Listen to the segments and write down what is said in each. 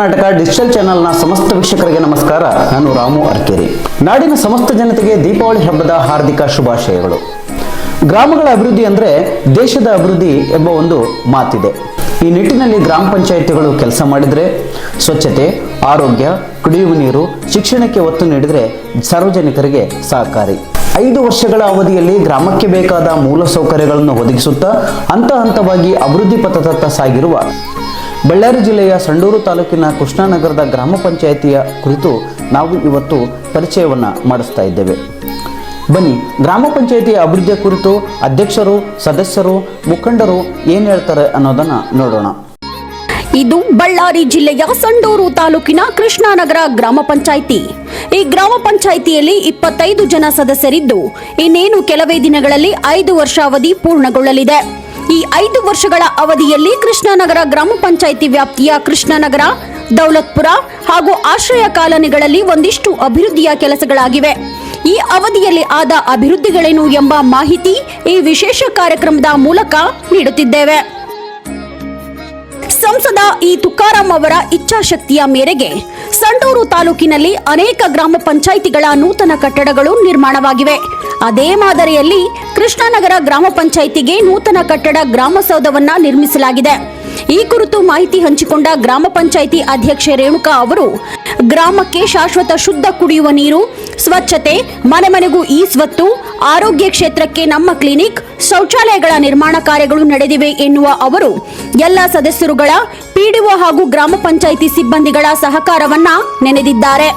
Karnataka digital ಚಾನೆಲ್ನ ಸಮಸ್ತ ವೀಕ್ಷಕರಿಗೆ ನಮಸ್ಕಾರ. ನಾನು ರಾಮು ಅರ್ಕೇರಿ. ನಾಡಿನ ಸಮಸ್ತ ಜನತೆಗೆ ದೀಪಾವಳಿ ಹಬ್ಬದ ಹಾರ್ದಿಕ ಶುಭಾಶಯಗಳು. ಗ್ರಾಮಗಳ ಅಭಿವೃದ್ಧಿ ಅಂದರೆ ದೇಶದ ಅಭಿವೃದ್ಧಿ ಎಂಬ ಒಂದು ಮಾತಿದೆ. ಈ ನಿಟ್ಟಿನಲ್ಲಿ ಗ್ರಾಮ ಪಂಚಾಯಿತಿಗಳು ಕೆಲಸ ಮಾಡಿದರೆ ಸ್ವಚ್ಛತೆ, ಆರೋಗ್ಯ, ಕುಡಿಯುವ ನೀರು, ಶಿಕ್ಷಣಕ್ಕೆ ಒತ್ತು ನೀಡಿದರೆ ಸಾರ್ವಜನಿಕರಿಗೆ ಸಹಕಾರಿ. ಐದು ವರ್ಷಗಳ ಅವಧಿಯಲ್ಲಿ ಗ್ರಾಮಕ್ಕೆ ಬೇಕಾದ ಮೂಲ ಸೌಕರ್ಯಗಳನ್ನು ಒದಗಿಸುತ್ತಾ ಹಂತ ಹಂತವಾಗಿ ಅಭಿವೃದ್ಧಿ ಪಥದತ್ತ ಸಾಗಿರುವ ಬಳ್ಳಾರಿ ಜಿಲ್ಲೆಯ ಸಂಡೂರು ತಾಲೂಕಿನ ಕೃಷ್ಣಾನಗರದ ಗ್ರಾಮ ಪಂಚಾಯಿತಿಯ ಕುರಿತು ನಾವು ಇವತ್ತು ಪರಿಚಯವನ್ನ ಮಾಡಿಸ್ತಾ ಇದ್ದೇವೆ. ಬನ್ನಿ, ಗ್ರಾಮ ಪಂಚಾಯಿತಿಯ ಅಭಿವೃದ್ಧಿಯ ಕುರಿತು ಅಧ್ಯಕ್ಷರು, ಸದಸ್ಯರು, ಮುಖಂಡರು ಏನು ಹೇಳ್ತಾರೆ ಅನ್ನೋದನ್ನ ನೋಡೋಣ. ಇದು ಬಳ್ಳಾರಿ ಜಿಲ್ಲೆಯ ಸಂಡೂರು ತಾಲೂಕಿನ ಕೃಷ್ಣಾನಗರ ಗ್ರಾಮ ಪಂಚಾಯಿತಿ. ಈ ಗ್ರಾಮ ಪಂಚಾಯಿತಿಯಲ್ಲಿ ಇಪ್ಪತ್ತೈದು ಜನ ಸದಸ್ಯರಿದ್ದು, ಇನ್ನೇನು ಕೆಲವೇ ದಿನಗಳಲ್ಲಿ ಐದು ವರ್ಷ ಅವಧಿ ಪೂರ್ಣಗೊಳ್ಳಲಿದೆ. ಈ ಐದು ವರ್ಷಗಳ ಅವಧಿಯಲ್ಲಿ ಕೃಷ್ಣಾನಗರ ಗ್ರಾಮ ಪಂಚಾಯಿತಿ ವ್ಯಾಪ್ತಿಯ ಕೃಷ್ಣಾನಗರ, ದೌಲತ್ಪುರ ಹಾಗೂ ಆಶ್ರಯ ಕಾಲನಿಗಳಲ್ಲಿ ಒಂದಿಷ್ಟು ಅಭಿವೃದ್ಧಿಯ ಕೆಲಸಗಳಾಗಿವೆ. ಈ ಅವಧಿಯಲ್ಲಿ ಆದ ಅಭಿವೃದ್ಧಿಗಳೇನು ಎಂಬ ಮಾಹಿತಿ ಈ ವಿಶೇಷ ಕಾರ್ಯಕ್ರಮದ ಮೂಲಕ ನೀಡುತ್ತಿದ್ದೇವೆ. ಸಂಸದ ಈ ತುಕಾರಾಂ ಅವರ ಇಚ್ಛಾಶಕ್ತಿಯ ಮೇರೆಗೆ ಸಂಡೂರು ತಾಲೂಕಿನಲ್ಲಿ ಅನೇಕ ಗ್ರಾಮ ಪಂಚಾಯಿತಿಗಳ ನೂತನ ಕಟ್ಟಡಗಳು ನಿರ್ಮಾಣವಾಗಿವೆ. ಅದೇ ಮಾದರಿಯಲ್ಲಿ ಕೃಷ್ಣಾನಗರ ಗ್ರಾಮ ಪಂಚಾಯಿತಿಗೆ ನೂತನ ಕಟ್ಟಡ ಗ್ರಾಮಸೌಧವನ್ನ ನಿರ್ಮಿಸಲಾಗಿದೆ. ಈ ಕುರಿತು ಮಾಹಿತಿ ಹಂಚಿಕೊಂಡ ಗ್ರಾಮ ಪಂಚಾಯಿತಿ ಅಧ್ಯಕ್ಷೆ ರೇಣುಕಾ ಅವರು, ಗ್ರಾಮಕ್ಕೆ ಶಾಶ್ವತ ಶುದ್ಧ ಕುಡಿಯುವ ನೀರು, ಸ್ವಚ್ಛತೆ, ಮನೆ ಮನೆಗೂ ಈ ಸ್ವತ್ತು ಆರೋಗ್ಯ ಕ್ಷೇತ್ರಕ್ಕೆ ನಮ್ಮ ಕ್ಲಿನಿಕ್, ಶೌಚಾಲಯಗಳ ನಿರ್ಮಾಣ ಕಾರ್ಯಗಳು ನಡೆದಿವೆ ಎನ್ನುವ ಅವರು, ಎಲ್ಲ ಸದಸ್ಯರುಗಳ ಪಿಡಿಒ ಹಾಗೂ ಗ್ರಾಮ ಪಂಚಾಯಿತಿ ಸಿಬ್ಬಂದಿಗಳ ಸಹಕಾರವನ್ನ ನೆನೆದಿದ್ದಾರೆ.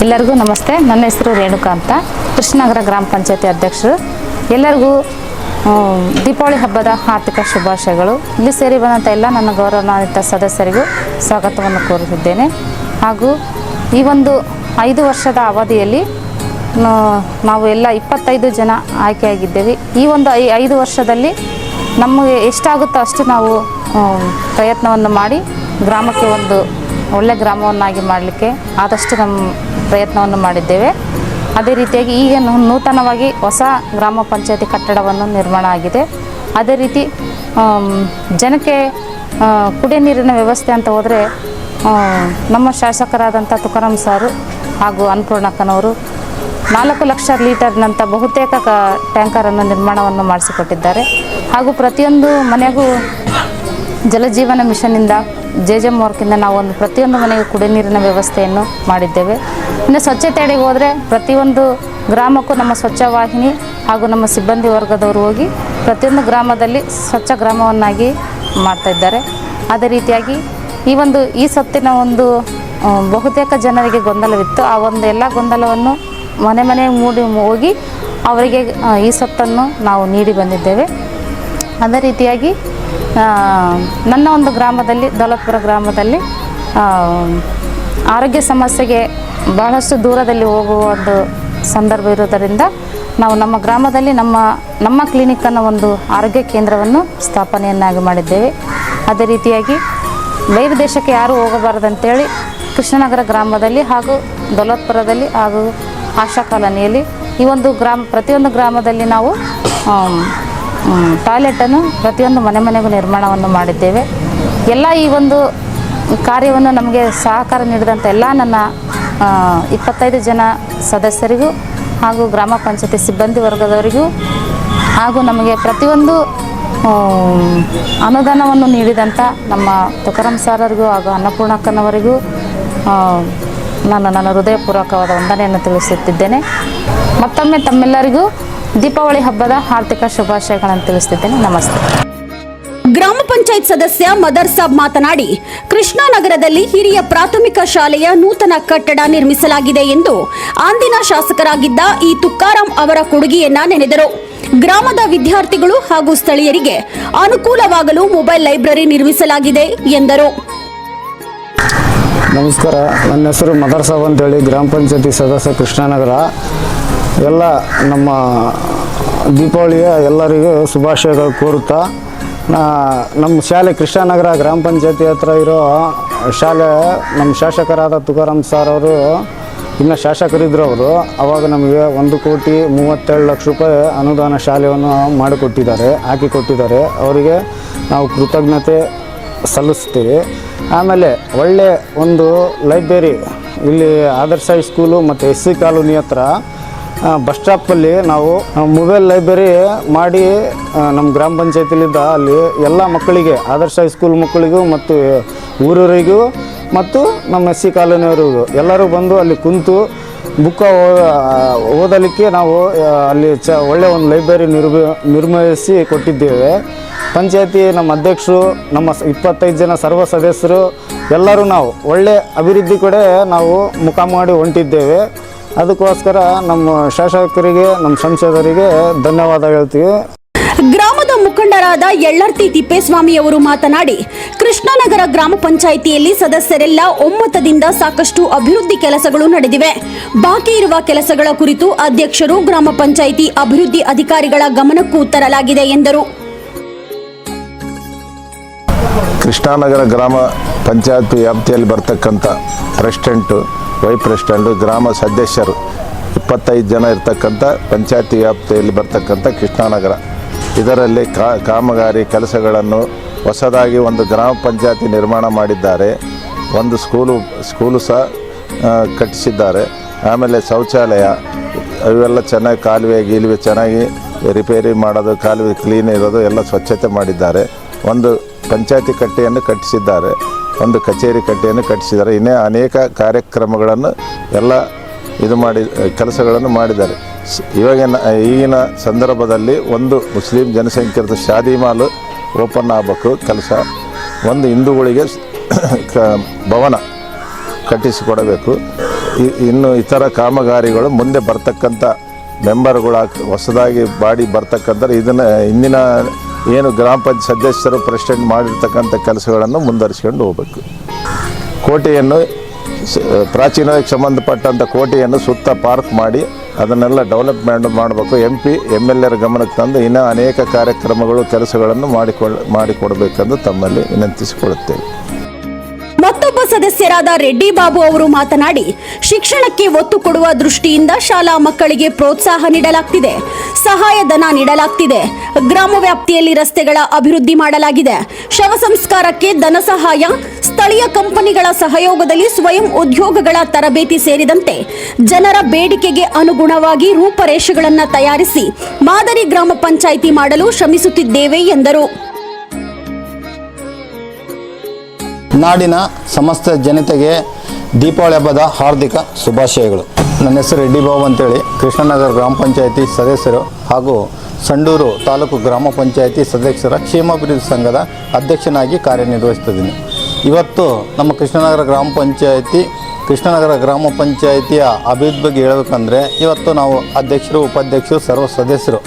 ಎಲ್ಲರಿಗೂ ನಮಸ್ತೆ. ನನ್ನ ಹೆಸರು ರೇಣುಕಾ ಅಂತ. ಕೃಷ್ಣನಗರ ಗ್ರಾಮ ಪಂಚಾಯತಿ ಅಧ್ಯಕ್ಷರು. ಎಲ್ಲರಿಗೂ ದೀಪಾವಳಿ ಹಬ್ಬದ ಆರ್ಥಿಕ ಶುಭಾಶಯಗಳು. ಇಲ್ಲಿ ಸೇರಿ ಬಂದಂಥ ಎಲ್ಲ ನನ್ನ ಗೌರವಾನ್ವಿತ ಸದಸ್ಯರಿಗೂ ಸ್ವಾಗತವನ್ನು ಕೋರುತ್ತಿದ್ದೇನೆ. ಹಾಗೂ ಈ ಒಂದು ಐದು ವರ್ಷದ ಅವಧಿಯಲ್ಲಿ ನಾವು ಎಲ್ಲ ಇಪ್ಪತ್ತೈದು ಜನ ಆಯ್ಕೆಯಾಗಿದ್ದೇವೆ. ಈ ಒಂದು ಐ ಐದು ವರ್ಷದಲ್ಲಿ ನಮಗೆ ಎಷ್ಟಾಗುತ್ತೋ ಅಷ್ಟು ನಾವು ಪ್ರಯತ್ನವನ್ನು ಮಾಡಿ ಗ್ರಾಮಕ್ಕೆ ಒಂದು ಒಳ್ಳೆ ಗ್ರಾಮವನ್ನಾಗಿ ಮಾಡಲಿಕ್ಕೆ ಆದಷ್ಟು ನಮ್ಮ ಪ್ರಯತ್ನವನ್ನು ಮಾಡಿದ್ದೇವೆ. ಅದೇ ರೀತಿಯಾಗಿ ಈಗ ನೂತನವಾಗಿ ಹೊಸ ಗ್ರಾಮ ಪಂಚಾಯತಿ ಕಟ್ಟಡವನ್ನು ನಿರ್ಮಾಣ ಆಗಿದೆ. ಅದೇ ರೀತಿ ಜನಕ್ಕೆ ಕುಡಿಯ ನೀರಿನ ವ್ಯವಸ್ಥೆ ಅಂತ ಹೋದರೆ ನಮ್ಮ ಶಾಸಕರಾದಂಥ ತುಕಾರಾಮ್ ಸಾರು ಹಾಗೂ ಅನ್ನಪೂರ್ಣಕ್ಕನವರು ನಾಲ್ಕು ಲಕ್ಷ ಲೀಟರ್ನಂಥ ಬಹುತೇಕ ಕ ಟ್ಯಾಂಕರನ್ನು ನಿರ್ಮಾಣವನ್ನು ಮಾಡಿಸಿಕೊಟ್ಟಿದ್ದಾರೆ. ಹಾಗೂ ಪ್ರತಿಯೊಂದು ಮನೆಗೂ ಜಲಜೀವನ ಮಿಷನ್ನಿಂದ ಜೆ ಜೆ ವರ್ಕಿಂದ ನಾವು ಒಂದು ಪ್ರತಿಯೊಂದು ಮನೆಗೂ ಕುಡಿಯ ನೀರಿನ ವ್ಯವಸ್ಥೆಯನ್ನು ಮಾಡಿದ್ದೇವೆ. ಇನ್ನು ಸ್ವಚ್ಛತೆಯಡೆಗೆ ಹೋದರೆ ಪ್ರತಿಯೊಂದು ಗ್ರಾಮಕ್ಕೂ ನಮ್ಮ ಸ್ವಚ್ಛ ವಾಹಿನಿ ಹಾಗೂ ನಮ್ಮ ಸಿಬ್ಬಂದಿ ವರ್ಗದವರು ಹೋಗಿ ಪ್ರತಿಯೊಂದು ಗ್ರಾಮದಲ್ಲಿ ಸ್ವಚ್ಛ ಗ್ರಾಮವನ್ನಾಗಿ ಮಾಡ್ತಾ ಇದ್ದಾರೆ. ಅದೇ ರೀತಿಯಾಗಿ ಈ ಒಂದು ಈ ಸತ್ತಿನ ಒಂದು ಬಹುತೇಕ ಜನರಿಗೆ ಗೊಂದಲವಿತ್ತು. ಆ ಒಂದು ಎಲ್ಲ ಗೊಂದಲವನ್ನು ಮನೆ ಮನೆ ಮೂಡಿ ಹೋಗಿ ಅವರಿಗೆ ಈ ಸೊತ್ತನ್ನು ನಾವು ನೀಡಿ ಬಂದಿದ್ದೇವೆ. ಅದೇ ರೀತಿಯಾಗಿ ನನ್ನ ಒಂದು ಗ್ರಾಮದಲ್ಲಿ, ದೌಲತ್ಪುರ ಗ್ರಾಮದಲ್ಲಿ ಆರೋಗ್ಯ ಸಮಸ್ಯೆಗೆ ಬಹಳಷ್ಟು ದೂರದಲ್ಲಿ ಹೋಗುವ ಒಂದು ಸಂದರ್ಭ ಇರುವುದರಿಂದ ನಾವು ನಮ್ಮ ಗ್ರಾಮದಲ್ಲಿ ನಮ್ಮ ನಮ್ಮ ಕ್ಲಿನಿಕ್ಕನ್ನು ಒಂದು ಆರೋಗ್ಯ ಕೇಂದ್ರವನ್ನು ಸ್ಥಾಪನೆಯನ್ನಾಗಿ ಮಾಡಿದ್ದೇವೆ. ಅದೇ ರೀತಿಯಾಗಿ ಬೇರೆ ದೇಶಕ್ಕೆ ಯಾರೂ ಹೋಗಬಾರದಂತೇಳಿ ಕೃಷ್ಣನಗರ ಗ್ರಾಮದಲ್ಲಿ ಹಾಗೂ ದೊಲತ್ಪುರದಲ್ಲಿ ಹಾಗೂ ಆಶಾ ಕಾಲೋನಿಯಲ್ಲಿ ಈ ಒಂದು ಗ್ರಾಮ, ಪ್ರತಿಯೊಂದು ಗ್ರಾಮದಲ್ಲಿ ನಾವು ಟಾಯ್ಲೆಟನ್ನು ಪ್ರತಿಯೊಂದು ಮನೆ ಮನೆಗೂ ನಿರ್ಮಾಣವನ್ನು ಮಾಡಿದ್ದೇವೆ. ಎಲ್ಲ ಈ ಒಂದು ಕಾರ್ಯವನ್ನು ನಮಗೆ ಸಹಕಾರ ನೀಡಿದಂಥ ಎಲ್ಲ ನನ್ನ ಇಪ್ಪತ್ತೈದು ಜನ ಸದಸ್ಯರಿಗೂ ಹಾಗೂ ಗ್ರಾಮ ಪಂಚಾಯತಿ ಸಿಬ್ಬಂದಿ ವರ್ಗದವರಿಗೂ ಹಾಗೂ ನಮಗೆ ಪ್ರತಿಯೊಂದು ಅನುದಾನವನ್ನು ನೀಡಿದಂಥ ನಮ್ಮ ತುಕಾರಾಮ್ ಸಾರರಿಗೂ ಹಾಗೂ ಅನ್ನಪೂರ್ಣಕ್ಕನವರಿಗೂ ನಾನು ನನ್ನ ಹೃದಯಪೂರ್ವಕವಾದ ವಂದನೆಯನ್ನು ತಿಳಿಸುತ್ತಿದ್ದೇನೆ. ಮತ್ತೊಮ್ಮೆ ತಮ್ಮೆಲ್ಲರಿಗೂ ದೀಪಾವಳಿ ಹಬ್ಬದ ಆರ್ಥಿಕ ಶುಭಾಶಯಗಳನ್ನು ತಿಳಿಸುತ್ತಿದ್ದೇನೆ. ನಮಸ್ತೆ. ಗ್ರಾಮ ಪಂಚಾಯತ್ ಸದಸ್ಯ ಮದರ್ ಸಾಬ್ ಮಾತನಾಡಿ, ಕೃಷ್ಣಾನಗರದಲ್ಲಿ ಹಿರಿಯ ಪ್ರಾಥಮಿಕ ಶಾಲೆಯ ನೂತನ ಕಟ್ಟಡ ನಿರ್ಮಿಸಲಾಗಿದೆ ಎಂದು ಅಂದಿನ ಶಾಸಕರಾಗಿದ್ದ ಈ ತುಕಾರಾಂ ಅವರ ಕೊಡುಗೆಯನ್ನ ನೆನೆದರು. ಗ್ರಾಮದ ವಿದ್ಯಾರ್ಥಿಗಳು ಹಾಗೂ ಸ್ಥಳೀಯರಿಗೆ ಅನುಕೂಲವಾಗಲು ಮೊಬೈಲ್ ಲೈಬ್ರರಿ ನಿರ್ಮಿಸಲಾಗಿದೆ ಎಂದರು. ನಮಸ್ಕಾರ. ನನ್ನ ಹೆಸರು ಮದರ್ ಸಾಬ್ ಅಂತೇಳಿ ಗ್ರಾಮ ಪಂಚಾಯತಿ ಸದಸ್ಯ ಕೃಷ್ಣನಗರ. ಎಲ್ಲ ನಮ್ಮ ದೀಪಾವಳಿಯ ಎಲ್ಲರಿಗೂ ಶುಭಾಶಯಗಳು ಕೋರುತ್ತಾ ನಮ್ಮ ಶಾಲೆ ಕೃಷ್ಣನಗರ ಗ್ರಾಮ ಪಂಚಾಯತಿ ಹತ್ರ ಇರೋ ಶಾಲೆ ನಮ್ಮ ಶಾಸಕರಾದ ತುಕಾರಾಮ್ ಸರ್ ಅವರು, ಇನ್ನು ಶಾಸಕರಿದ್ದರು ಅವರು, ಅವಾಗ ನಮಗೆ ಒಂದು ಕೋಟಿ ಮೂವತ್ತೇಳು ಲಕ್ಷ ರೂಪಾಯಿ ಅನುದಾನ ಶಾಲೆಯನ್ನು ಮಾಡಿಕೊಟ್ಟಿದ್ದಾರೆ, ಹಾಕಿಕೊಟ್ಟಿದ್ದಾರೆ. ಅವರಿಗೆ ನಾವು ಕೃತಜ್ಞತೆ ಸಲ್ಲಿಸ್ತೀವಿ. ಆಮೇಲೆ ಒಳ್ಳೆ ಒಂದು ಲೈಬ್ರರಿ, ಇಲ್ಲಿ ಆದರ್ಶ ಹೈಸ್ಕೂಲು ಮತ್ತು ಎಸ್ ಸಿ ಕಾಲೋನಿ ಹತ್ರ ಬಸ್ ಸ್ಟಾಪಲ್ಲಿ ನಾವು ಮೊಬೈಲ್ ಲೈಬ್ರರಿ ಮಾಡಿ ನಮ್ಮ ಗ್ರಾಮ ಪಂಚಾಯತಿಲಿದ್ದ ಅಲ್ಲಿ ಎಲ್ಲ ಮಕ್ಕಳಿಗೆ, ಆದರ್ಶ ಹೈಸ್ಕೂಲ್ ಮಕ್ಕಳಿಗೂ ಮತ್ತು ಊರವರಿಗೂ ಮತ್ತು ನಮ್ಮ ಎಸ್ ಸಿ ಕಾಲೋನಿಯವರಿಗೂ ಎಲ್ಲರೂ ಬಂದು ಅಲ್ಲಿ ಕುಂತು ಬುಕ್ಕ ಓದಲಿಕ್ಕೆ ನಾವು ಅಲ್ಲಿ ಚ ಒಳ್ಳೆಯ ಒಂದು ಲೈಬ್ರರಿ ನಿರ್ಮ, ನಿರ್ಮಿಸಿ ಕೊಟ್ಟಿದ್ದೇವೆ. ಪಂಚಾಯತಿ ನಮ್ಮ ಅಧ್ಯಕ್ಷರು, ನಮ್ಮ ಇಪ್ಪತ್ತೈದು ಜನ ಸರ್ವ ಸದಸ್ಯರು, ಎಲ್ಲರೂ ನಾವು. ಒಳ್ಳೆ ಅಭಿವೃದ್ಧಿ ಕಡೆ ನಾವು ಮುಖ ಮಾಡಿ ಹೊಂಟಿದ್ದೇವೆ. ಅದಕ್ಕೋಸ್ಕರ ನಮ್ಮ ಶಾಸಕರಿಗೆ, ನಮ್ಮ ಸಂಸದರಿಗೆ ಧನ್ಯವಾದ ಹೇಳ್ತೀವಿ. ಗ್ರಾಮದ ಮುಖಂಡರಾದ ಯಳ್ಳರ್ತಿ ತಿಪ್ಪೇಸ್ವಾಮಿ ಅವರು ಮಾತನಾಡಿ, ಕೃಷ್ಣನಗರ ಗ್ರಾಮ ಪಂಚಾಯಿತಿಯಲ್ಲಿ ಸದಸ್ಯರೆಲ್ಲ ಒಮ್ಮತದಿಂದ ಸಾಕಷ್ಟು ಅಭಿವೃದ್ಧಿ ಕೆಲಸಗಳು ನಡೆದಿವೆ. ಬಾಕಿ ಇರುವ ಕೆಲಸಗಳ ಕುರಿತು ಅಧ್ಯಕ್ಷರು ಗ್ರಾಮ ಪಂಚಾಯಿತಿ ಅಭಿವೃದ್ಧಿ ಅಧಿಕಾರಿಗಳ ಗಮನಕ್ಕೂ ತರಲಾಗಿದೆ ಎಂದರು. ಕೃಷ್ಣಾನಗರ ಗ್ರಾಮ ಪಂಚಾಯತ್ ವ್ಯಾಪ್ತಿಯಲ್ಲಿ ಬರ್ತಕ್ಕಂಥ ಪ್ರೆಸಿಡೆಂಟು ವೈ ಪ್ರೆಸಿಡೆಂಟು ಗ್ರಾಮ ಸದಸ್ಯರು ಇಪ್ಪತ್ತೈದು ಜನ ಇರ್ತಕ್ಕಂಥ ಪಂಚಾಯತ್ ವ್ಯಾಪ್ತಿಯಲ್ಲಿ ಬರ್ತಕ್ಕಂಥ ಕೃಷ್ಣಾನಗರ. ಇದರಲ್ಲಿ ಕಾಮಗಾರಿ ಕೆಲಸಗಳನ್ನು ಹೊಸದಾಗಿ ಒಂದು ಗ್ರಾಮ ಪಂಚಾಯತಿ ನಿರ್ಮಾಣ ಮಾಡಿದ್ದಾರೆ. ಒಂದು ಸ್ಕೂಲು ಸ್ಕೂಲು ಸಹ ಕಟ್ಟಿಸಿದ್ದಾರೆ. ಆಮೇಲೆ ಶೌಚಾಲಯ, ಇವೆಲ್ಲ ಚೆನ್ನಾಗಿ ಕಾಲುವೆ, ಗೀಲುವೆ ಚೆನ್ನಾಗಿ ರಿಪೇರಿ ಮಾಡೋದು, ಕಾಲುವೆ ಕ್ಲೀನ್ ಇರೋದು ಎಲ್ಲ ಸ್ವಚ್ಛತೆ ಮಾಡಿದ್ದಾರೆ. ಒಂದು ಪಂಚಾಯತಿ ಕಟ್ಟೆಯನ್ನು ಕಟ್ಟಿಸಿದ್ದಾರೆ, ಒಂದು ಕಚೇರಿ ಕಟ್ಟೆಯನ್ನು ಕಟ್ಟಿಸಿದ್ದಾರೆ. ಇನ್ನೇ ಅನೇಕ ಕಾರ್ಯಕ್ರಮಗಳನ್ನು ಎಲ್ಲ ಇದು ಮಾಡಿ, ಕೆಲಸಗಳನ್ನು ಮಾಡಿದ್ದಾರೆ. ಇವಾಗಿನ, ಈಗಿನ ಸಂದರ್ಭದಲ್ಲಿ ಒಂದು ಮುಸ್ಲಿಂ ಜನಸಂಖ್ಯೆದ ಶಾದಿ ಮಾಲು ಓಪನ್ ಆಗಬೇಕು ಕೆಲಸ. ಒಂದು ಹಿಂದೂಗಳಿಗೆ ಭವನ ಕಟ್ಟಿಸಿಕೊಡಬೇಕು. ಇನ್ನು ಇತರ ಕಾಮಗಾರಿಗಳು ಮುಂದೆ ಬರ್ತಕ್ಕಂಥ ಮೆಂಬರ್ಗಳು ಹೊಸದಾಗಿ ಬಾಡಿ ಬರ್ತಕ್ಕಂಥ ಇದನ್ನು ಇಂದಿನ ಏನು ಗ್ರಾಮ ಪಂಚಾಯತ್ ಸದಸ್ಯರು ಪ್ರೆಸಿಡೆಂಟ್ ಮಾಡಿರ್ತಕ್ಕಂಥ ಕೆಲಸಗಳನ್ನು ಮುಂದುವರಿಸ್ಕೊಂಡು ಹೋಗಬೇಕು. ಕೋಟೆಯನ್ನು ಪ್ರಾಚೀನಕ್ಕೆ ಸಂಬಂಧಪಟ್ಟಂಥ ಕೋಟೆಯನ್ನು ಸುತ್ತ ಪಾರ್ಕ್ ಮಾಡಿ ಅದನ್ನೆಲ್ಲ ಡೆವಲಪ್ಮೆಂಟ್ ಮಾಡಬೇಕು. ಎಂ ಪಿ ಎಂ ಎಲ್ ಎರ ಗಮನಕ್ಕೆ ತಂದು ಇನ್ನೂ ಅನೇಕ ಕಾರ್ಯಕ್ರಮಗಳು, ಕೆಲಸಗಳನ್ನು ಮಾಡಿಕೊಳ್ಳ ಮಾಡಿಕೊಡಬೇಕೆಂದು ತಮ್ಮಲ್ಲಿ ವಿನಂತಿಸಿಕೊಳ್ಳುತ್ತೇವೆ ಮತ್ತೊಬ್ಬ ಸದಸ್ಯರಾದ ರೆಡ್ಡಿ ಬಾಬು ಅವರು ಮಾತನಾಡಿ, ಶಿಕ್ಷಣಕ್ಕೆ ಒತ್ತು ಕೊಡುವ ದೃಷ್ಟಿಯಿಂದ ಶಾಲಾ ಮಕ್ಕಳಿಗೆ ಪ್ರೋತ್ಸಾಹ ನೀಡಲಾಗ್ತಿದೆ. ಸಹಾಯಧನ ನೀಡಲಾಗ್ತಿದೆ. ಗ್ರಾಮ ವ್ಯಾಪ್ತಿಯಲ್ಲಿ ರಸ್ತೆಗಳ ಅಭಿವೃದ್ಧಿ ಮಾಡಲಾಗಿದೆ. ಶವ ಸಂಸ್ಕಾರಕ್ಕೆ ಧನ ಸಹಾಯ, ಸ್ಥಳೀಯ ಕಂಪನಿಗಳ ಸಹಯೋಗದಲ್ಲಿ ಸ್ವಯಂ ಉದ್ಯೋಗಗಳ ತರಬೇತಿ ಸೇರಿದಂತೆ ಜನರ ಬೇಡಿಕೆಗೆ ಅನುಗುಣವಾಗಿ ರೂಪರೇಷೆಗಳನ್ನು ತಯಾರಿಸಿ ಮಾದರಿ ಗ್ರಾಮ ಪಂಚಾಯಿತಿ ಮಾಡಲು ಶ್ರಮಿಸುತ್ತಿದ್ದೇವೆ ಎಂದರು. ನಾಡಿನ ಸಮಸ್ತ ಜನತೆಗೆ ದೀಪಾವಳಿ ಹಬ್ಬದ ಹಾರ್ದಿಕ ಶುಭಾಶಯಗಳು. ನನ್ನ ಹೆಸರು ರೆಡ್ಡಿ ಬಾಬು ಅಂತೇಳಿ, ಕೃಷ್ಣನಗರ ಗ್ರಾಮ ಪಂಚಾಯತಿ ಸದಸ್ಯರು ಹಾಗೂ ಸಂಡೂರು ತಾಲೂಕು ಗ್ರಾಮ ಪಂಚಾಯತಿ ಸದಸ್ಯರ ಕ್ಷೇಮಾಭಿವೃದ್ಧಿ ಸಂಘದ ಅಧ್ಯಕ್ಷನಾಗಿ ಕಾರ್ಯನಿರ್ವಹಿಸ್ತಿದ್ದೀನಿ ಇವತ್ತು ನಮ್ಮ ಕೃಷ್ಣನಗರ ಗ್ರಾಮ ಪಂಚಾಯತಿ, ಕೃಷ್ಣನಗರ ಗ್ರಾಮ ಪಂಚಾಯತಿಯ ಅಭಿವೃದ್ಧಿ ಬಗ್ಗೆ ಹೇಳಬೇಕಂದ್ರೆ, ಇವತ್ತು ನಾವು ಅಧ್ಯಕ್ಷರು, ಉಪಾಧ್ಯಕ್ಷರು, ಸರ್ವ ಸದಸ್ಯರು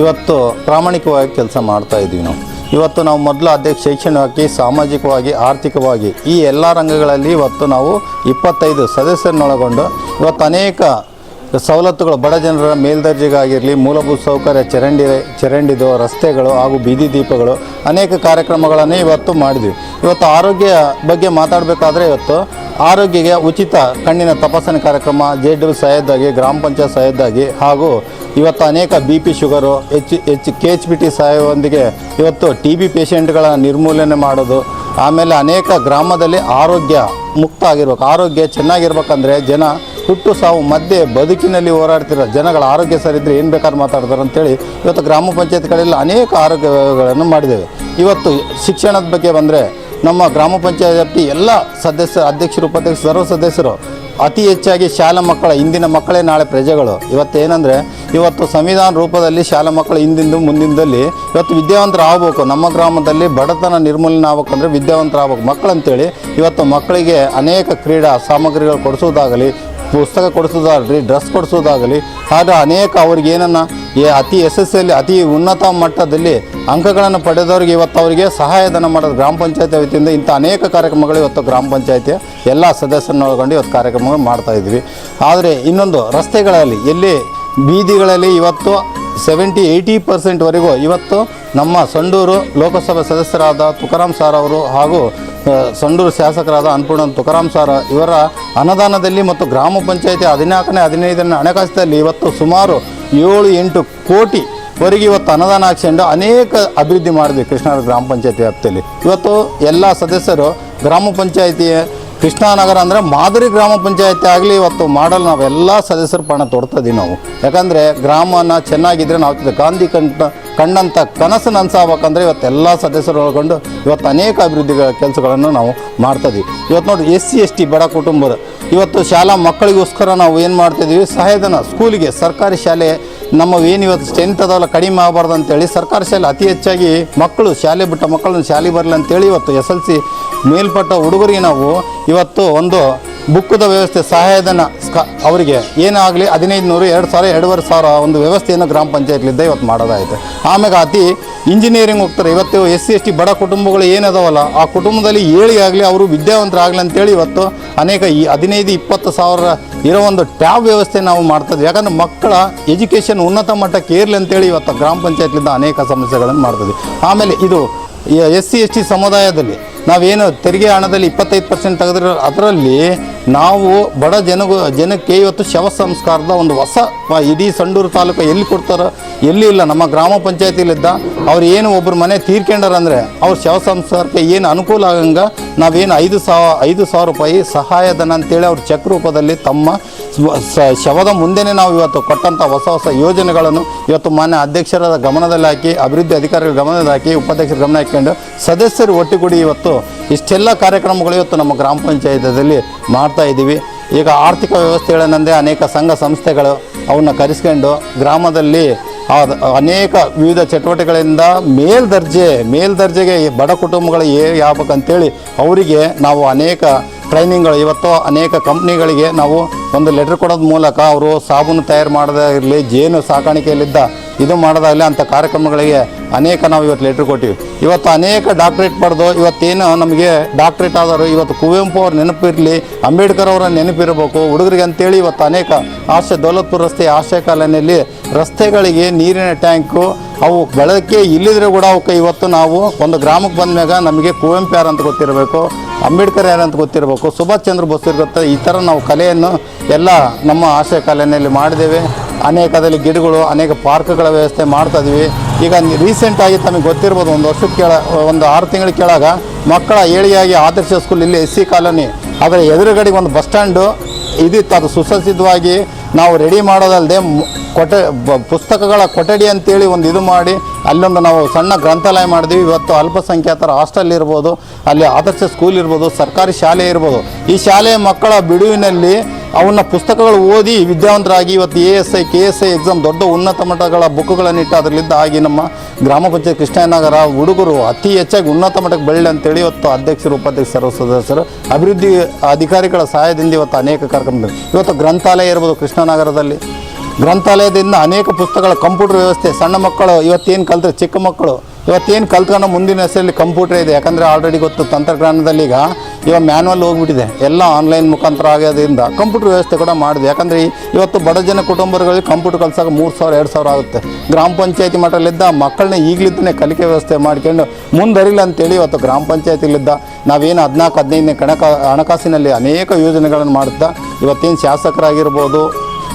ಇವತ್ತು ಪ್ರಾಮಾಣಿಕವಾಗಿ ಕೆಲಸ ಮಾಡ್ತಾ ಇದ್ದೀವಿ ನಾವು. ಇವತ್ತು ನಾವು ಮೊದಲು ಅಧ್ಯಕ್ಷ ಶೈಕ್ಷಣಿಕವಾಗಿ, ಸಾಮಾಜಿಕವಾಗಿ, ಆರ್ಥಿಕವಾಗಿ ಈ ಎಲ್ಲ ರಂಗಗಳಲ್ಲಿ ಇವತ್ತು ನಾವು ಇಪ್ಪತ್ತೈದು ಸದಸ್ಯರನ್ನೊಳಗೊಂಡು ಇವತ್ತು ಅನೇಕ ಸವಲತ್ತುಗಳು ಬಡ ಜನರ ಮೇಲ್ದರ್ಜೆಗಾಗಿರಲಿ, ಮೂಲಭೂತ ಸೌಕರ್ಯ ಚರಂಡಿ ಚರಂಡಿದು ರಸ್ತೆಗಳು ಹಾಗೂ ಬೀದಿ ದೀಪಗಳು ಅನೇಕ ಕಾರ್ಯಕ್ರಮಗಳನ್ನು ಇವತ್ತು ಮಾಡಿದ್ವಿ. ಇವತ್ತು ಆರೋಗ್ಯ ಬಗ್ಗೆ ಮಾತಾಡಬೇಕಾದ್ರೆ ಇವತ್ತು ಆರೋಗ್ಯಗೆ ಉಚಿತ ಕಣ್ಣಿನ ತಪಾಸಣೆ ಕಾರ್ಯಕ್ರಮ ಜೆ ಡಬ್ಲ್ಯೂ ಸಹಾಯದಾಗಿ ಗ್ರಾಮ ಪಂಚಾಯತ್ ಸಹಾಯದಾಗಿ ಹಾಗೂ ಇವತ್ತು ಅನೇಕ B P sugar, H H, K H B T ಸಹಾಯದೊಂದಿಗೆ ಇವತ್ತು ಟಿ ಬಿ ಪೇಷಂಟ್ಗಳ ನಿರ್ಮೂಲನೆ ಮಾಡೋದು, ಆಮೇಲೆ ಅನೇಕ ಗ್ರಾಮದಲ್ಲಿ ಆರೋಗ್ಯ ಮುಕ್ತ ಆಗಿರ್ಬೇಕು. ಆರೋಗ್ಯ ಚೆನ್ನಾಗಿರ್ಬೇಕಂದ್ರೆ ಜನ ಹುಟ್ಟು ಸಾವು ಮಧ್ಯೆ ಬದುಕಿನಲ್ಲಿ ಹೋರಾಡ್ತಿರೋ ಜನಗಳ ಆರೋಗ್ಯ ಸರಿದ್ರೆ ಏನು ಬೇಕಾದ್ರೂ ಮಾತಾಡ್ತಾರೆ ಅಂತೇಳಿ ಇವತ್ತು ಗ್ರಾಮ ಪಂಚಾಯತ್ ಅನೇಕ ಆರೋಗ್ಯಗಳನ್ನು ಮಾಡಿದ್ದೇವೆ. ಇವತ್ತು ಶಿಕ್ಷಣದ ಬಗ್ಗೆ ಬಂದರೆ ನಮ್ಮ ಗ್ರಾಮ ಪಂಚಾಯತ್ ಎಲ್ಲ ಸದಸ್ಯ ಅಧ್ಯಕ್ಷರು, ಉಪಾಧ್ಯಕ್ಷರು, ಸರ್ವ ಸದಸ್ಯರು ಅತಿ ಹೆಚ್ಚಾಗಿ ಶಾಲಾ ಮಕ್ಕಳ, ಇಂದಿನ ಮಕ್ಕಳೇ ನಾಳೆ ಪ್ರಜೆಗಳು. ಇವತ್ತು ಏನಂದರೆ ಇವತ್ತು ಸಂವಿಧಾನ ರೂಪದಲ್ಲಿ ಶಾಲಾ ಮಕ್ಕಳು ಹಿಂದಿಂದು ಮುಂದಿನದಲ್ಲಿ ಇವತ್ತು ವಿದ್ಯಾವಂತರು ಆಗಬೇಕು ನಮ್ಮ ಗ್ರಾಮದಲ್ಲಿ ಬಡತನ ನಿರ್ಮೂಲನೆ ಆಗ್ಬೇಕಂದ್ರೆ ವಿದ್ಯಾವಂತರು ಆಗ್ಬೇಕು ಮಕ್ಕಳಂತೇಳಿ. ಇವತ್ತು ಮಕ್ಕಳಿಗೆ ಅನೇಕ ಕ್ರೀಡಾ ಸಾಮಗ್ರಿಗಳು ಕೊಡಿಸೋದಾಗಲಿ ಪುಸ್ತಕ ಕೊಡಿಸೋದಾಗಲಿ ಡ್ರೆಸ್ ಕೊಡಿಸೋದಾಗಲಿ ಆದರೆ ಅನೇಕ ಅವ್ರಿಗೆ ಏನನ್ನ ಈ ಅತಿ ಎಲ್ಲಿ ಅತಿ ಉನ್ನತ ಮಟ್ಟದಲ್ಲಿ ಅಂಕಗಳನ್ನು ಪಡೆದವ್ರಿಗೆ ಇವತ್ತು ಅವರಿಗೆ ಸಹಾಯಧನ ಮಾಡೋದು ಗ್ರಾಮ ಪಂಚಾಯತಿ ವತಿಯಿಂದ ಇಂಥ ಅನೇಕ ಕಾರ್ಯಕ್ರಮಗಳು ಇವತ್ತು ಗ್ರಾಮ ಪಂಚಾಯತಿಯ ಎಲ್ಲ ಸದಸ್ಯರನ್ನ ಒಳಗೊಂಡು ಇವತ್ತು ಕಾರ್ಯಕ್ರಮಗಳು ಮಾಡ್ತಾಯಿದ್ವಿ ಆದರೆ ಇನ್ನೊಂದು ರಸ್ತೆಗಳಲ್ಲಿ, ಎಲ್ಲಿ ಬೀದಿಗಳಲ್ಲಿ ಇವತ್ತು ಸೆವೆಂಟಿ ಏಯ್ಟಿ ಪರ್ಸೆಂಟ್ವರೆಗೂ ಇವತ್ತು ನಮ್ಮ ಸಂಡೂರು ಲೋಕಸಭೆ ಸದಸ್ಯರಾದ ತುಕಾರಾಮ್ ಸಾರ್ ಅವರು ಹಾಗೂ ಸಂಡೂರು ಶಾಸಕರಾದ ಅನ್ಪೂರ್ಣ ತುಕಾರಾಮ್ ಸಾರ್ ಇವರ ಅನುದಾನದಲ್ಲಿ ಮತ್ತು ಗ್ರಾಮ ಪಂಚಾಯತಿ ಹದಿನಾಲ್ಕನೇ, ಹದಿನೈದನೇ ಹಣಕಾಸಿನಲ್ಲಿ ಇವತ್ತು ಸುಮಾರು ಏಳು, ಎಂಟು ಕೋಟಿ ವರೆಗೆ ಇವತ್ತು ಅನುದಾನ ಹಾಕ್ಸ್ಕೊಂಡು ಅನೇಕ ಅಭಿವೃದ್ಧಿ ಮಾಡಿದ್ವಿ ಕೃಷ್ಣ ಗ್ರಾಮ ಪಂಚಾಯತಿ ವ್ಯಾಪ್ತಿಯಲ್ಲಿ. ಇವತ್ತು ಎಲ್ಲ ಸದಸ್ಯರು ಗ್ರಾಮ ಪಂಚಾಯತಿ ಕೃಷ್ಣಾನಗರ ಅಂದರೆ ಮಾದರಿ ಗ್ರಾಮ ಪಂಚಾಯತಿ ಆಗಲಿ, ಇವತ್ತು ಮಾಡಲು ನಾವೆಲ್ಲ ಸದಸ್ಯರ ಪಣ ತೊಡ್ತಿದ್ದೀವಿ ನಾವು. ಯಾಕಂದರೆ ಗ್ರಾಮನ ಚೆನ್ನಾಗಿದ್ದರೆ ನಾವು ಗಾಂಧಿ ಕಂಡ ಕಂಡಂಥ ಕನಸು ನನ್ಸಾಗಬೇಕಂದ್ರೆ ಇವತ್ತು ಎಲ್ಲ ಸದಸ್ಯರು ಒಳಗೊಂಡು ಇವತ್ತು ಅನೇಕ ಅಭಿವೃದ್ಧಿ ಕೆಲಸಗಳನ್ನು ನಾವು ಮಾಡ್ತಾಯಿದ್ದೀವಿ ಇವತ್ತು ನೋಡಿ ಎಸ್ ಸಿ ಎಸ್ ಟಿ ಬಡ ಕುಟುಂಬದ. ಇವತ್ತು ಶಾಲಾ ಮಕ್ಕಳಿಗೋಸ್ಕರ ನಾವು ಏನು ಮಾಡ್ತಿದ್ದೀವಿ ಸಹಾಯಧನ, ಸ್ಕೂಲಿಗೆ ಸರ್ಕಾರಿ ಶಾಲೆ ನಮ್ಮ ಏನು ಇವತ್ತು ಸ್ಟ್ರೆಂತ್ ಅದಾವಲ್ಲ, ಕಡಿಮೆ ಆಗಬಾರ್ದು ಅಂತೇಳಿ ಸರ್ಕಾರಿ ಶಾಲೆ ಅತಿ ಹೆಚ್ಚಾಗಿ ಮಕ್ಕಳು, ಶಾಲೆ ಬಿಟ್ಟ ಮಕ್ಕಳನ್ನ ಶಾಲೆ ಬರಲಿ ಅಂತೇಳಿ ಇವತ್ತು ಎಸ್ ಎಲ್ ಸಿ ಮೇಲ್ಪಟ್ಟ ಹುಡುಗರಿಗೆ ನಾವು ಇವತ್ತು ಒಂದು ಬುಕ್ಕದ ವ್ಯವಸ್ಥೆ, ಸಹಾಯಧನ ಸ್ಕ ಅವರಿಗೆ ಏನಾಗಲಿ ಹದಿನೈದು ನೂರು ಎರಡು ಸಾವಿರ, ಎರಡೂವರೆ ಸಾವಿರ ಒಂದು ವ್ಯವಸ್ಥೆಯನ್ನು ಗ್ರಾಮ ಪಂಚಾಯತ್ಲಿದ್ದ ಇವತ್ತು ಮಾಡೋದಾಯಿತು ಆಮೇಲೆ ಅತಿ ಇಂಜಿನಿಯರಿಂಗ್ ಹೋಗ್ತಾರೆ. ಇವತ್ತು ಎಸ್ ಸಿ ಎಸ್ ಟಿ ಬಡ ಕುಟುಂಬಗಳು ಏನದಾವಲ್ಲ, ಆ ಕುಟುಂಬದಲ್ಲಿ ಏಳಿ ಆಗಲಿ ಅವರು ವಿದ್ಯಾವಂತರಾಗಲಿ ಅಂತೇಳಿ ಇವತ್ತು ಅನೇಕ ಈ ಹದಿನೈದು, ಇಪ್ಪತ್ತು ಸಾವಿರ ಇರೋ ಒಂದು ಟ್ಯಾಬ್ ವ್ಯವಸ್ಥೆ ನಾವು ಮಾಡ್ತಿದ್ವಿ ಯಾಕಂದ್ರೆ ಮಕ್ಕಳ ಎಜುಕೇಷನ್ ಉನ್ನತ ಮಟ್ಟಕ್ಕೆ ಏರ್ಲಿ ಅಂತೇಳಿ ಇವತ್ತು ಗ್ರಾಮ ಪಂಚಾಯತ್ಲಿಂದ ಅನೇಕ ಸಮಸ್ಯೆಗಳನ್ನು ಮಾಡ್ತಿದ್ವಿ ಆಮೇಲೆ ಇದು ಎಸ್ ಸಿ ಎಸ್ ಟಿ ಸಮುದಾಯದಲ್ಲಿ ನಾವೇನು ತೆರಿಗೆ ಹಣದಲ್ಲಿ ಇಪ್ಪತ್ತೈದು ಪರ್ಸೆಂಟ್ ತೆಗೆದಿರೋ ಅದರಲ್ಲಿ ನಾವು ಬಡ ಜನಗು, ಜನಕ್ಕೆ ಇವತ್ತು ಶವ ಸಂಸ್ಕಾರದ ಒಂದು ಹೊಸ ಇಡೀ ಸಂಡೂರು ತಾಲೂಕು ಎಲ್ಲಿ ಕೊಡ್ತಾರೋ, ಎಲ್ಲಿ ಇಲ್ಲ. ನಮ್ಮ ಗ್ರಾಮ ಪಂಚಾಯತಿಲಿದ್ದ ಅವ್ರು ಏನು ಒಬ್ಬರು ಮನೆ ತೀರ್ಕೊಂಡಾರ ಅಂದರೆ ಅವ್ರ ಶವ ಸಂಸ್ಕಾರಕ್ಕೆ ಏನು ಅನುಕೂಲ ಆಗಂಗ ನಾವೇನು ಐದು ಸಾವ ಐದು ಸಾವಿರ ರೂಪಾಯಿ ಸಹಾಯಧನ ಅಂತೇಳಿ ಅವ್ರ ಚೆಕ್ ರೂಪದಲ್ಲಿ ತಮ್ಮ ಶವದ ಮುಂದೆನೇ ನಾವು ಇವತ್ತು ಕೊಟ್ಟಂಥ ಹೊಸ ಹೊಸ ಯೋಜನೆಗಳನ್ನು ಇವತ್ತು ಮಾನ್ಯ ಅಧ್ಯಕ್ಷರ ಗಮನದಲ್ಲಿ ಹಾಕಿ, ಅಭಿವೃದ್ಧಿ ಅಧಿಕಾರಿಗಳ ಗಮನದಲ್ಲಿ ಹಾಕಿ, ಉಪಾಧ್ಯಕ್ಷರ ಗಮನ ಹಾಕ್ಕೊಂಡು ಸದಸ್ಯರು ಒಟ್ಟುಗೂಡಿ ಇವತ್ತು ಇಷ್ಟೆಲ್ಲ ಕಾರ್ಯಕ್ರಮಗಳು ಇವತ್ತು ನಮ್ಮ ಗ್ರಾಮ ಪಂಚಾಯತದಲ್ಲಿ ಮಾಡ್ತಾ ಇದ್ದೀವಿ. ಈಗ ಆರ್ಥಿಕ ವ್ಯವಸ್ಥೆಗಳನ್ನಂದೇ ಅನೇಕ ಸಂಘ ಸಂಸ್ಥೆಗಳು ಅವನ್ನ ಕರೆಸ್ಕೊಂಡು ಗ್ರಾಮದಲ್ಲಿ ಅನೇಕ ವಿವಿಧ ಚಟುವಟಿಕೆಗಳಿಂದ ಮೇಲ್ದರ್ಜೆ, ಮೇಲ್ದರ್ಜೆಗೆ ಬಡ ಕುಟುಂಬಗಳು ಏ ಆಗ್ಬೇಕಂತೇಳಿ ಅವರಿಗೆ ನಾವು ಅನೇಕ ಟ್ರೈನಿಂಗ್ಗಳು, ಇವತ್ತು ಅನೇಕ ಕಂಪ್ನಿಗಳಿಗೆ ನಾವು ಒಂದು ಲೆಟ್ರ್ ಕೊಡೋದ್ರ ಮೂಲಕ ಅವರು ಸಾಬೂನು ತಯಾರು ಇರಲಿ, ಜೇನು ಸಾಕಾಣಿಕೆಯಲ್ಲಿದ್ದ ಇದು ಮಾಡೋದಾಗಲಿ ಅಂಥ ಕಾರ್ಯಕ್ರಮಗಳಿಗೆ ಅನೇಕ ನಾವು ಇವತ್ತು ಲೆಟ್ರ್ ಕೊಟ್ಟಿವಿ. ಇವತ್ತು ಅನೇಕ ಡಾಕ್ಟ್ರೇಟ್ ಪಡೆದು ಇವತ್ತೇನು ನಮಗೆ ಡಾಕ್ಟ್ರೇಟ್ ಆದರೂ ಇವತ್ತು ಕುವೆಂಪು ಅವ್ರ ನೆನಪಿರಲಿ ಅಂಬೇಡ್ಕರ್ ಅವರ ನೆನಪಿರಬೇಕು ಹುಡುಗರಿಗೆ ಅಂತೇಳಿ ಇವತ್ತು ಅನೇಕ ಆಶ್ರಯ, ದೌಲತ್ಪುರ ರಸ್ತೆ, ಆಶ್ರಯ ಕಾಲೋನಿಯಲ್ಲಿ ರಸ್ತೆಗಳಿಗೆ ನೀರಿನ ಟ್ಯಾಂಕು, ಅವು ಬೆಳಗ್ಗೆ ಇಲ್ಲಿದ್ರೆ ಕೂಡ ಅವಕ್ಕೆ ಇವತ್ತು ನಾವು ಒಂದು ಗ್ರಾಮಕ್ಕೆ ಬಂದ್ಮ್ಯಾಗ ನಮಗೆ ಕುವೆಂಪು ಯಾರು ಅಂತ ಗೊತ್ತಿರಬೇಕು, ಅಂಬೇಡ್ಕರ್ ಯಾರು ಅಂತ ಗೊತ್ತಿರಬೇಕು, ಸುಭಾಷ್ ಚಂದ್ರ ಬೋಸ್ ಇರುತ್ತೆ ಈ ಥರ ನಾವು ಕಲೆಯನ್ನು ಎಲ್ಲ ನಮ್ಮ ಆಶ್ರಯ ಕಾಲೋನಿಯಲ್ಲಿ ಮಾಡಿದ್ದೇವೆ. ಅನೇಕದಲ್ಲಿ ಗಿಡಗಳು, ಅನೇಕ ಪಾರ್ಕ್ಗಳ ವ್ಯವಸ್ಥೆ ಮಾಡ್ತಾ ಇದೀವಿ. ಈಗ ರೀಸೆಂಟಾಗಿ ತಮಗೆ ಗೊತ್ತಿರ್ಬೋದು, ಒಂದು ವರ್ಷಕ್ಕೆ ಕೆಳ, ಒಂದು ಆರು ತಿಂಗಳ ಕೆಳಗ ಮಕ್ಕಳ ಏಳಿಗೆಯಾಗಿ ಆದರ್ಶ ಸ್ಕೂಲ್ ಇಲ್ಲಿ ಎಸ್ ಸಿ ಕಾಲೋನಿ. ಅದರ ಎದುರುಗಡೆಗೆ ಒಂದು ಬಸ್ ಸ್ಟ್ಯಾಂಡು ಇದಿತ್ತು. ಅದು ಸುಸಜ್ಜಿತವಾಗಿ ನಾವು ರೆಡಿ ಮಾಡೋದಲ್ಲದೆ ಕೊಠ ಪುಸ್ತಕಗಳ ಕೊಠಡಿ ಅಂತೇಳಿ ಒಂದು ಇದು ಮಾಡಿ, ಅಲ್ಲೊಂದು ನಾವು ಸಣ್ಣ ಗ್ರಂಥಾಲಯ ಮಾಡಿದ್ವಿ. ಇವತ್ತು ಅಲ್ಪಸಂಖ್ಯಾತರ ಹಾಸ್ಟೆಲ್ ಇರ್ಬೋದು, ಅಲ್ಲಿ ಆದರ್ಶ ಸ್ಕೂಲ್ ಇರ್ಬೋದು, ಸರ್ಕಾರಿ ಶಾಲೆ ಇರ್ಬೋದು. ಈ ಶಾಲೆಯ ಮಕ್ಕಳ ಬಿಡುವಿನಲ್ಲಿ ಅವನ್ನ ಪುಸ್ತಕಗಳು ಓದಿ ವಿದ್ಯಾವಂತರಾಗಿ ಇವತ್ತು A S I K S I exam ದೊಡ್ಡ ಉನ್ನತ ಮಟ್ಟಗಳ ಬುಕ್ಗಳನ್ನಿಟ್ಟು ಅದರಲ್ಲಿದ್ದ ಆಗಿ ನಮ್ಮ ಗ್ರಾಮ ಪಂಚಾಯತ್ ಕೃಷ್ಣನಗರ ಹುಡುಗರು ಅತಿ ಹೆಚ್ಚಾಗಿ ಉನ್ನತ ಮಟ್ಟಕ್ಕೆ ಬೆಳ್ಳಿ ಅಂತೇಳಿ ಇವತ್ತು ಅಧ್ಯಕ್ಷರು, ಉಪಾಧ್ಯಕ್ಷರು ಸದಸ್ಯರು ಅಭಿವೃದ್ಧಿ ಅಧಿಕಾರಿಗಳ ಸಹಾಯದಿಂದ ಇವತ್ತು ಅನೇಕ ಕಾರ್ಯಕ್ರಮಗಳು ಇವತ್ತು ಗ್ರಂಥಾಲಯ ಇರ್ಬೋದು ಕೃಷ್ಣನಗರದಲ್ಲಿ. ಗ್ರಂಥಾಲಯದಿಂದ ಅನೇಕ ಪುಸ್ತಕಗಳ ಕಂಪ್ಯೂಟರ್ ವ್ಯವಸ್ಥೆ, ಸಣ್ಣ ಮಕ್ಕಳು ಇವತ್ತೇನು ಕಲಿತ್ರೆ ಚಿಕ್ಕ ಮಕ್ಕಳು ಇವತ್ತೇನು ಕಲ್ತ್ಕೊಂಡು ಮುಂದಿನ ಹೆಸರಲ್ಲಿ ಕಂಪ್ಯೂಟರ್ ಇದೆ. ಯಾಕಂದರೆ ಆಲ್ರೆಡಿ ಗೊತ್ತು, ತಂತ್ರಜ್ಞಾನದಲ್ಲಿ ಈಗ ಇವಾಗ ಮ್ಯಾನ್ಯಲ್ ಹೋಗ್ಬಿಟ್ಟಿದೆ. ಎಲ್ಲ ಆನ್ಲೈನ್ ಮುಖಾಂತರ ಆಗೋದ್ರಿಂದ ಕಂಪ್ಯೂಟರ್ ವ್ಯವಸ್ಥೆ ಕೂಡ ಮಾಡಿದೆ. ಯಾಕಂದರೆ ಇವತ್ತು ಬಡ ಜನ ಕುಟುಂಬಗಳಿಗೆ ಕಂಪ್ಯೂಟರ್ ಕಲ್ಸಾಗ ಮೂರು ಸಾವಿರ, ಎರಡು ಸಾವಿರ ಆಗುತ್ತೆ. ಗ್ರಾಮ ಪಂಚಾಯತಿ ಮಟ್ಟದಲ್ಲಿದ್ದ ಮಕ್ಕಳನ್ನ ಈಗಲಿದ್ದನೇ ಕಲಿಕೆ ವ್ಯವಸ್ಥೆ ಮಾಡ್ಕೊಂಡು ಮುಂದರಿಲ್ಲ ಅಂತೇಳಿ ಇವತ್ತು ಗ್ರಾಮ ಪಂಚಾಯತಿಲಿದ್ದ ನಾವೇನು ಹದಿನಾಲ್ಕು, ಹದಿನೈದನೇ ಕಣಕ ಹಣಕಾಸಿನಲ್ಲಿ ಅನೇಕ ಯೋಜನೆಗಳನ್ನು ಮಾಡುತ್ತಾ ಇವತ್ತೇನು ಶಾಸಕರಾಗಿರ್ಬೋದು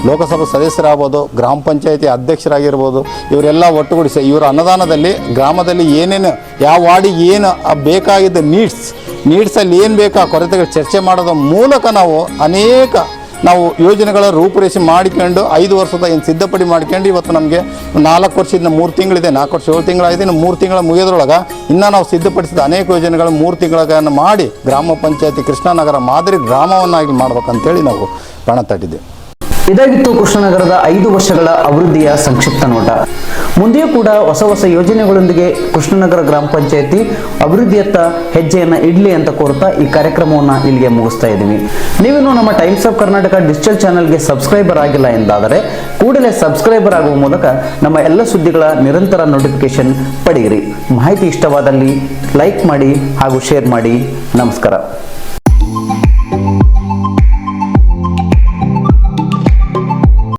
ಲೋಕಸಭಾ ಸದಸ್ಯರಾಗ್ಬೋದು, ಗ್ರಾಮ ಪಂಚಾಯತಿ ಅಧ್ಯಕ್ಷರಾಗಿರ್ಬೋದು, ಇವರೆಲ್ಲ ಒಟ್ಟುಗೂಡಿಸಿ ಇವರ ಅನುದಾನದಲ್ಲಿ ಗ್ರಾಮದಲ್ಲಿ ಏನೇನು, ಯಾವ ವಾರ್ಡಿಗೆ ಏನು ಬೇಕಾಗಿದ್ದ ನೀಡ್ಸ್, ನೀಡ್ಸಲ್ಲಿ ಏನು ಬೇಕಾ ಕೊರತೆಗಳು ಚರ್ಚೆ ಮಾಡೋದ್ರ ಮೂಲಕ ನಾವು ಅನೇಕ ನಾವು ಯೋಜನೆಗಳ ರೂಪುರೇಷೆ ಮಾಡಿಕೊಂಡು ಐದು ವರ್ಷದ ಏನು ಸಿದ್ಧಪಡಿ ಮಾಡ್ಕೊಂಡು ಇವತ್ತು ನಮಗೆ ನಾಲ್ಕು ವರ್ಷದಿಂದ ಮೂರು ತಿಂಗಳಿದೆ, ನಾಲ್ಕು ವರ್ಷ ಏಳು ತಿಂಗಳಾಗಿದೆ, ಇನ್ನು ಮೂರು ತಿಂಗಳ ಮುಗಿಯೋದ್ರೊಳಗೆ ಇನ್ನೂ ನಾವು ಸಿದ್ಧಪಡಿಸಿದ ಅನೇಕ ಯೋಜನೆಗಳು ಮೂರು ತಿಂಗಳನ್ನು ಮಾಡಿ ಗ್ರಾಮ ಪಂಚಾಯತಿ ಕೃಷ್ಣಾನಗರ ಮಾದರಿ ಗ್ರಾಮವನ್ನಾಗಿ ಮಾಡ್ಬೇಕಂತೇಳಿ ನಾವು ಪಣ ತಟ್ಟಿದ್ದೇವೆ. ಇದಾಗಿತ್ತು ಕೃಷ್ಣನಗರದ ಐದು ವರ್ಷಗಳ ಅಭಿವೃದ್ಧಿಯ ಸಂಕ್ಷಿಪ್ತ ನೋಟ. ಮುಂದೆಯೂ ಕೂಡ ಹೊಸ ಹೊಸ ಯೋಜನೆಗಳೊಂದಿಗೆ ಕೃಷ್ಣನಗರ ಗ್ರಾಮ ಪಂಚಾಯತಿ ಅಭಿವೃದ್ಧಿಯತ್ತ ಹೆಜ್ಜೆಯನ್ನ ಇಡ್ಲಿ ಅಂತ ಕೋರ್ತಾ ಈ ಕಾರ್ಯಕ್ರಮವನ್ನು ಇಲ್ಲಿಗೆ ಮುಗಿಸ್ತಾ ಇದ್ದೀವಿ. ನೀವೇನು ನಮ್ಮ ಟೈಮ್ಸ್ ಆಫ್ ಕರ್ನಾಟಕ ಡಿಜಿಟಲ್ ಚಾನೆಲ್ಗೆ ಸಬ್ಸ್ಕ್ರೈಬರ್ ಆಗಿಲ್ಲ ಎಂದಾದರೆ ಕೂಡಲೇ ಸಬ್ಸ್ಕ್ರೈಬರ್ ಆಗುವ ಮೂಲಕ ನಮ್ಮ ಎಲ್ಲ ಸುದ್ದಿಗಳ ನಿರಂತರ ನೋಟಿಫಿಕೇಶನ್ ಪಡೆಯಿರಿ. ಮಾಹಿತಿ ಇಷ್ಟವಾದಲ್ಲಿ ಲೈಕ್ ಮಾಡಿ ಹಾಗೂ ಶೇರ್ ಮಾಡಿ. ನಮಸ್ಕಾರ.